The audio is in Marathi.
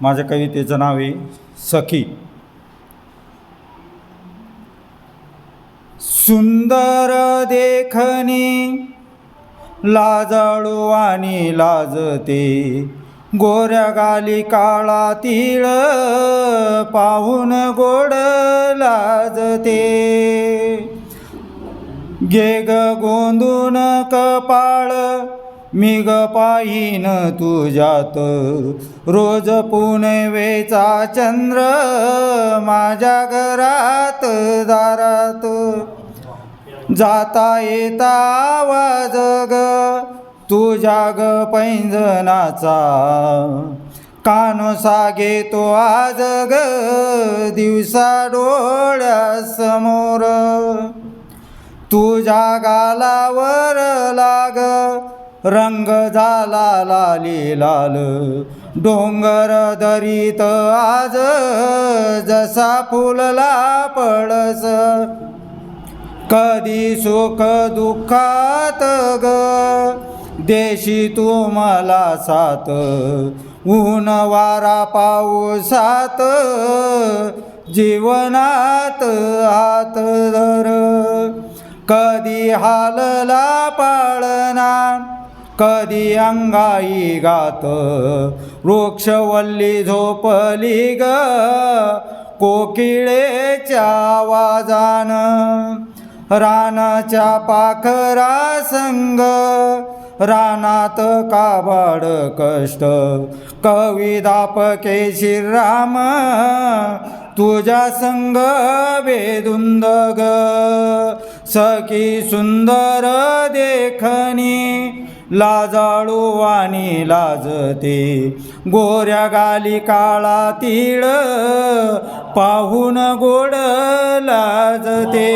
माझ्या कवितेचं नाव आहे सखी. सुंदर देखणी लाजाळू आणि लाजते गोऱ्या गाली काळा तिळ पाहून गोड लाजते. गे गोंदून कपाळ मी ग पाहिन तुझ्यात. रोज पुनवेचा चंद्र माझ्या घरात दारात. जाता येता आवाज ग तुझ्या ग पैंजनाचा कानोसा घेतो आज ग दिवसा डोळ्यासमोर. तुझ्या गालावर लाग रंग झाला लाली लाल. डोंगर दरीत आज जसा फुलला पडस कधी सुख दुःखात ग? देशी तू मला साथ. ऊन वारा पाऊसात जीवनात हात धर. कधी हालला पाळणा? कधी अंगाई गात वृक्षवल्ली झोपली ग कोकिळेच्या आवाजान. रानाच्या पाखरा संग रानात काबाड कष्ट. कविदापके श्रीराम तुझ्या संग वेदुंद ग. सखी सुंदर देखणी लाजाळू वाणी लाजते. गोऱ्या गाली काळा तीळ पाहून गोड लाजते.